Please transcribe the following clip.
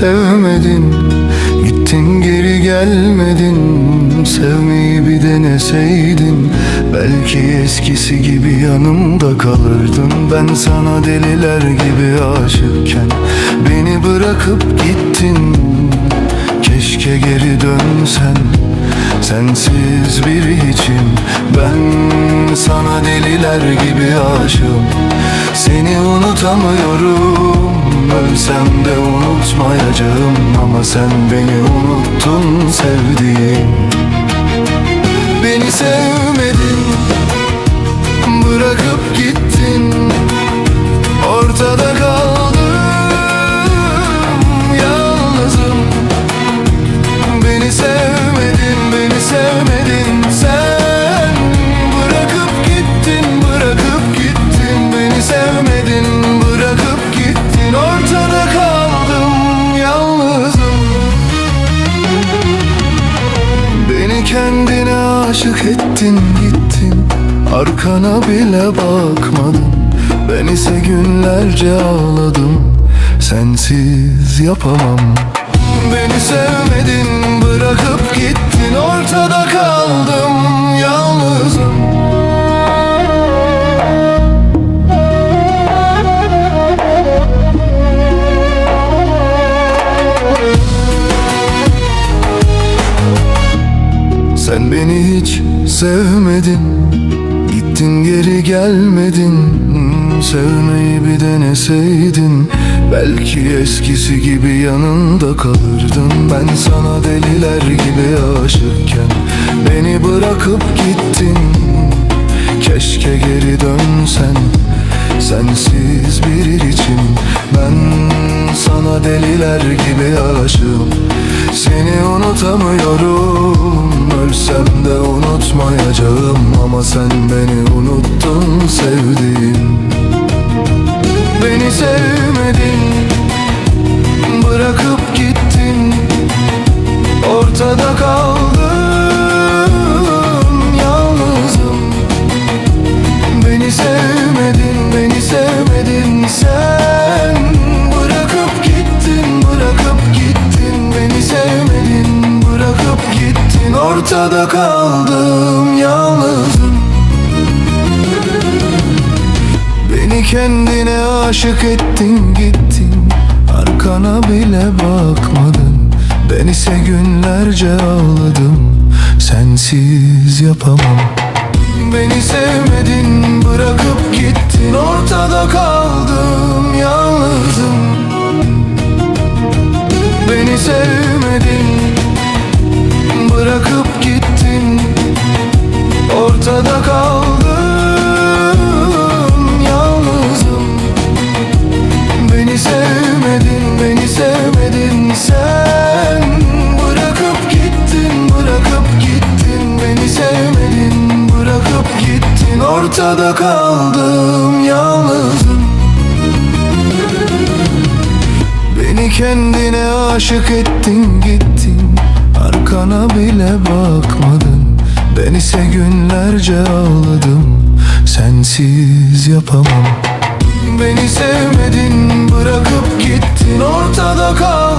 sevmedin. Gittin geri gelmedin. Sevmeyi bir deneseydin. Belki eskisi gibi yanımda kalırdın. Ben sana deliler gibi aşıkken Beni bırakıp gittin. Keşke geri dönsen. Sensiz bir hiçim Ben sana deliler gibi aşığım. Seni unutamıyorum Ölsem de unutmayacağım Ama sen beni unuttun sevdiğim aşık ettin, gittin Arkana bile bakmadın. Ben ise günlerce ağladım Sensiz yapamam. Beni sevmedin, bırakıp gittin Ortada kaldım, yalnızım sevmedin. Gittin geri gelmedin. Hmm, Sevmeyi bir deneseydin. Belki eskisi gibi yanında kalırdın. Ben sana deliler gibi aşıkken Beni bırakıp gittin. Keşke geri dönsen Sensiz bir içim Ben sana deliler gibi aşığım. Seni unutamıyorum Ölsem de unutmayacağım Ama sen beni unuttun sevdiğim. Beni sevmedin Bırakıp gittin. Ortada kaldım Ortada kaldım yalnızım. Beni kendine aşık ettin gittin. Arkana bile bakmadın. Ben ise günlerce ağladım. Sensiz yapamam. Beni sevmedin bırakıp gittin. Ortada kaldım Ortada kaldım yalnızım. Beni kendine aşık ettin gittin. Arkana bile bakmadın. Ben ise günlerce ağladım. Sensiz yapamam. Beni sevmedin bırakıp gittin. Ortada kaldım